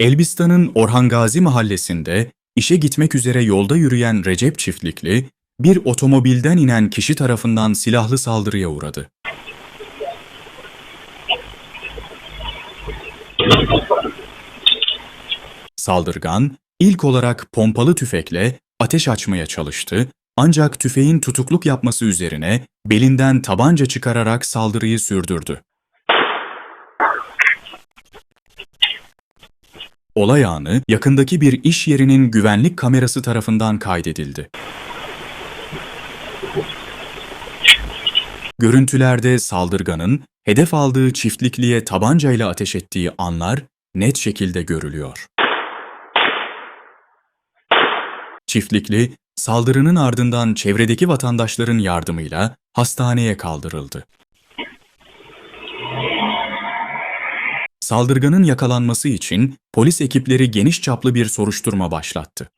Elbistan'ın Orhan Gazi mahallesinde işe gitmek üzere yolda yürüyen Recep Çiftlikli, bir otomobilden inen kişi tarafından silahlı saldırıya uğradı. Saldırgan, ilk olarak pompalı tüfekle ateş açmaya çalıştı ancak tüfeğin tutukluk yapması üzerine belinden tabanca çıkararak saldırıyı sürdürdü. Olay anı yakındaki bir iş yerinin güvenlik kamerası tarafından kaydedildi. Görüntülerde saldırganın hedef aldığı çiftlikliye tabancayla ateş ettiği anlar net şekilde görülüyor. Çiftlikli, saldırının ardından çevredeki vatandaşların yardımıyla hastaneye kaldırıldı. Saldırganın yakalanması için polis ekipleri geniş çaplı bir soruşturma başlattı.